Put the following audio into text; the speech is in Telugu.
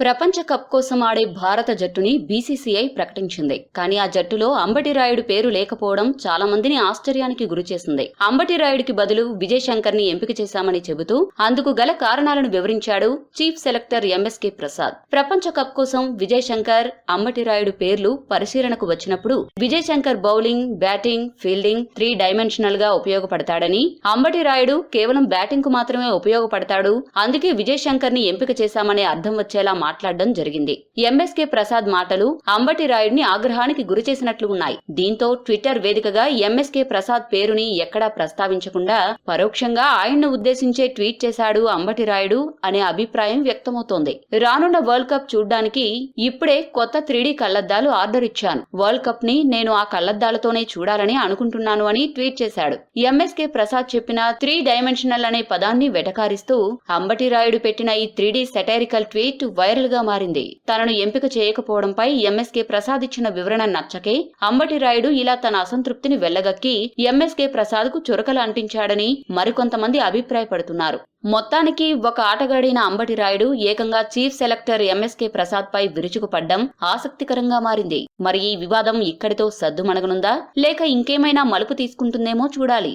ప్రపంచ కప్ కోసం ఆడే భారత జట్టుని బీసీసీఐ ప్రకటించింది. కానీ ఆ జట్టులో అంబటి రాయుడు పేరు లేకపోవడం చాలా మందిని ఆశ్చర్యానికి గురిచేసింది అంబటి రాయుడికి బదులు విజయ్ శంకర్ని ఎంపిక చేశామని చెబుతూ అందుకు గల కారణాలను వివరించాడు చీఫ్ సెలెక్టర్ ఎంఎస్కే ప్రసాద్. ప్రపంచ కప్ కోసం విజయ్ శంకర్ అంబటి రాయుడు పేర్లు పరిశీలనకు వచ్చినప్పుడు Vijay Shankar bowling batting fielding three డైమెన్షనల్గా ఉపయోగపడతాడని అంబటి రాయుడు కేవలం బ్యాటింగ్కు మాత్రమే ఉపయోగపడతాడు అందుకే విజయ్ శంకర్ని ఎంపిక చేశామనే అర్థం వచ్చేలా మాట్లాడడం జరిగింది. ఎంఎస్కే ప్రసాద్ మాటలు అంబటి రాయుడిని ఆగ్రహానికి గురిచేసినట్లు ఉన్నాయి. దీంతో ట్విట్టర్ వేదికగా ఎంఎస్కే ప్రసాద్ పేరుని ఎక్కడా ప్రస్తావించకుండా పరోక్షంగా ఆయన్ను ఉద్దేశించే ట్వీట్ చేశాడు అంబటి రాయుడు అనే అభిప్రాయం వ్యక్తమవుతోంది. రానున్న వరల్డ్ కప్ చూడ్డానికి ఇప్పుడే కొత్త త్రీడీ కళ్ళద్దాలు ఆర్డర్ ఇచ్చాను వరల్డ్ కప్ని నేను ఆ కళ్ళద్దాలతోనే చూడాలని అనుకుంటున్నాను అని ట్వీట్ చేశాడు. ఎంఎస్కే ప్రసాద్ చెప్పిన త్రీ డైమెన్షనల్ అనే పదాన్ని వెటకారిస్తూ అంబటి రాయుడు పెట్టిన ఈ త్రీడీ సెటైరికల్ ట్వీట్ వైరల్ గా మారింది. తనను ఎంపిక చేయకపోవడంపై ఎంఎస్కే ప్రసాద్ ఇచ్చిన వివరణ నచ్చకే అంబటి రాయుడు ఇలా తన అసంతృప్తిని వెళ్ళగక్కి ఎంఎస్కే ప్రసాద్కు చురకలు అంటించాడని మరికొంతమంది అభిప్రాయపడుతున్నారు. మొత్తానికి ఒక ఆటగాడైన అంబటి రాయుడు ఏకంగా చీఫ్ సెలెక్టర్ ఎంఎస్కే ప్రసాద్ పై విరుచుకుపడ్డం ఆసక్తికరంగా మారింది. మరి ఈ వివాదం ఇక్కడితో సద్దుమణగనుందా? లేక ఇంకేమైనా మలుపు తీసుకుంటుందేమో చూడాలి.